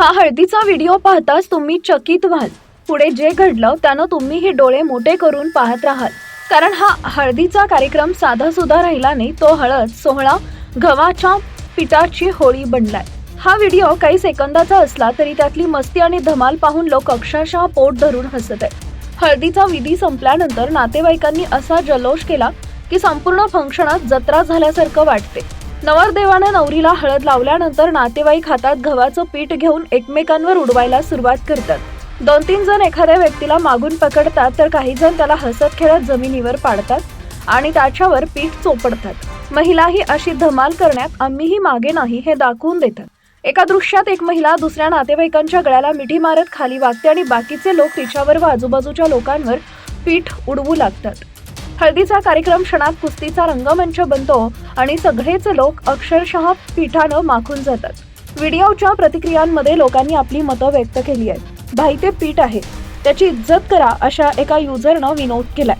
हा हळदीचा व्हिडिओ पाहताच तुम्ही चकित व्हाल. पुढे जे घडलं त्यानं तुम्हीही डोळे मोठे करून पाहत राहाल. कारण हा हळदीचा कार्यक्रम साधा सुद्धा राहिला नाही तो हळद सोहळा गव्हाच्या पिठाची होळी बनलाय. हा व्हिडिओ काही सेकंदाचा असला तरी त्यातली मस्ती आणि धमाल पाहून लोक अक्षरशः पोट धरून हसत आहेत. हळदीचा विधी संपल्यानंतर नातेवाईकांनी असा जल्लोष केला की संपूर्ण फंक्शनात जत्रा झाल्यासारखं वाटते. नवरदेवानं नवरीला हळद लावल्यानंतर नातेवाईक हातात गव्हाचं पीठ घेऊन एकमेकांवर उडवायला सुरुवात करतात. दोन तीन जण एखाद्या व्यक्तीला मागून पकडतात तर काही जण त्याला हसत खेळत जमिनीवर पाडतात आणि त्याच्यावर पीठ चोपडतात. महिलाही अशी धमाल करण्यात आम्हीही मागे नाही हे दाखवून देतात. एका दृश्यात एक महिला दुसऱ्या नातेवाईकांच्या गळ्याला मिठी मारत खाली वागते आणि बाकीचे लोक तिच्यावर व आजूबाजूच्या लोकांवर पीठ उडवू लागतात. हळदीचा कार्यक्रम क्षणात कुस्तीचा रंगमंच बनतो आणि सगळेच लोक अक्षरशः पिठानं माखून जातात. व्हिडिओच्या प्रतिक्रियांमध्ये लोकांनी आपली मतं व्यक्त केली आहेत. भाई ते पीठ आहे. त्याची इज्जत करा अशा एका युजरनं विनोद केलाय.